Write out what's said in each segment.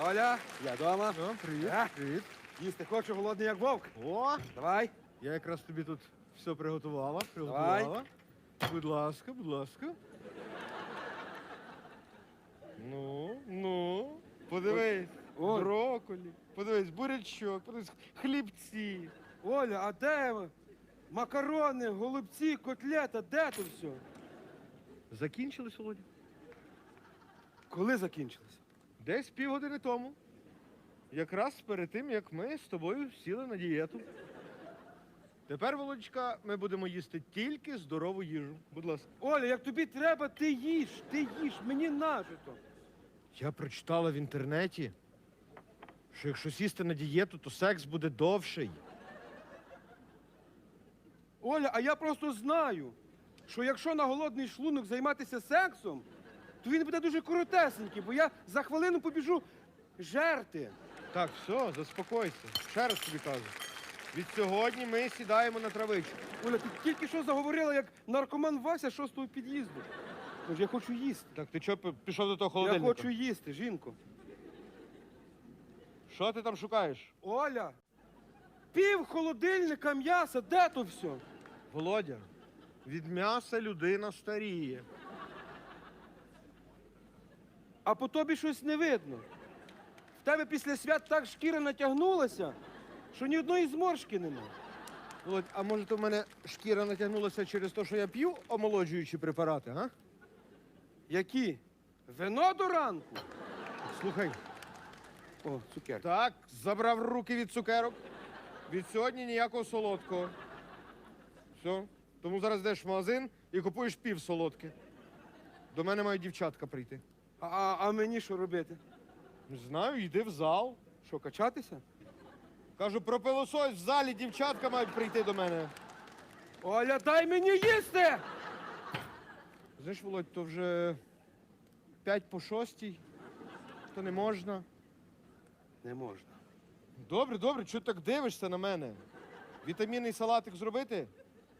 Оля, я дома. Ну, привіт. А? Привіт. Їсти хочу, голодний як вовк. О, Давай. я якраз тобі тут все приготувала. Приготувала. Будь ласка, будь ласка. Ну, ну, подивись. Ой. Броколі, подивись, бурячок, подивись, хлібці. Оля, а де макарони, голубці, котлета, де тут все? Закінчились, Володя? Коли закінчилося? Десь півгодини тому. Якраз перед тим, як ми з тобою сіли на дієту. Тепер, Володечка, ми будемо їсти тільки здорову їжу. Будь ласка. Оля, як тобі треба, ти їж, ти їж, мені нажито. Я прочитала в інтернеті, що якщо сісти на дієту, то секс буде довший. Оля, а я просто знаю, що якщо на голодний шлунок займатися сексом, то він буде дуже коротесенький, бо я за хвилину побіжу жерти. Так, все, заспокойся. Ще раз тобі кажу. Від сьогодні ми сідаємо на травичку. Оля, ти тільки що заговорила, як наркоман Вася шостого під'їзду. Тож я хочу їсти. Так, ти чого пішов до того Я холодильника? хочу їсти, жінко. Що ти там шукаєш? Оля, пів холодильника м'яса, де то все? Володя, від м'яса людина старіє. А по тобі щось не видно. В тебе після свят так шкіра натягнулася, що ні одної зморшки нема. Володь, а може то в мене шкіра натягнулася через те, що я п'ю омолоджуючі препарати, га? Які? Вино до ранку? Слухай, О, цукерки. так, забрав руки від цукерок. Від сьогодні ніякого солодкого. Все. Тому зараз йдеш в магазин і купуєш пів солодке. До мене мають дівчатка прийти. А, а, мені що робити? Не знаю, йди в зал. Що, качатися? Кажу, пропилосось в залі дівчатка мають прийти до мене. Оля, дай мені їсти! Знаєш, Володь, то вже п'ять по шостій, то не можна. Не можна. Добре, добре, чого так дивишся на мене? Вітамінний салатик зробити?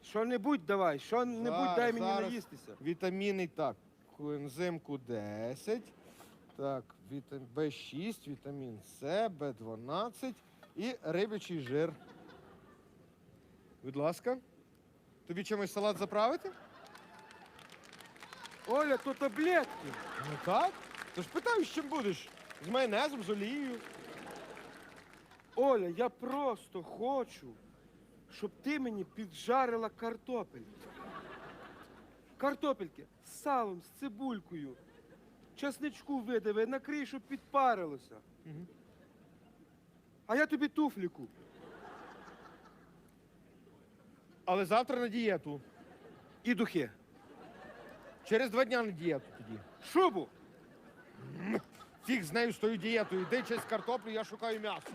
Що-небудь давай, що-небудь Зараз, дай мені зараз. наїстися. Вітамінний так. Коензим Q10, так, вітам... В6, вітамін С, В12 і рибячий жир. Будь ласка. Тобі чимось салат заправити? Оля, то таблетки. Ну так. То ж питаю, з чим будеш? З майонезом, з олією. Оля, я просто хочу, щоб ти мені піджарила картопель. Картопельки з салом, з цибулькою. Часничку видави, накрий, щоб підпарилося. А я тобі туфлі куплю. Але завтра на дієту. І духи. Через два дня на дієту тоді. Шубу. Фіг з нею з тою дієтою. Йди через картоплю, я шукаю м'ясо.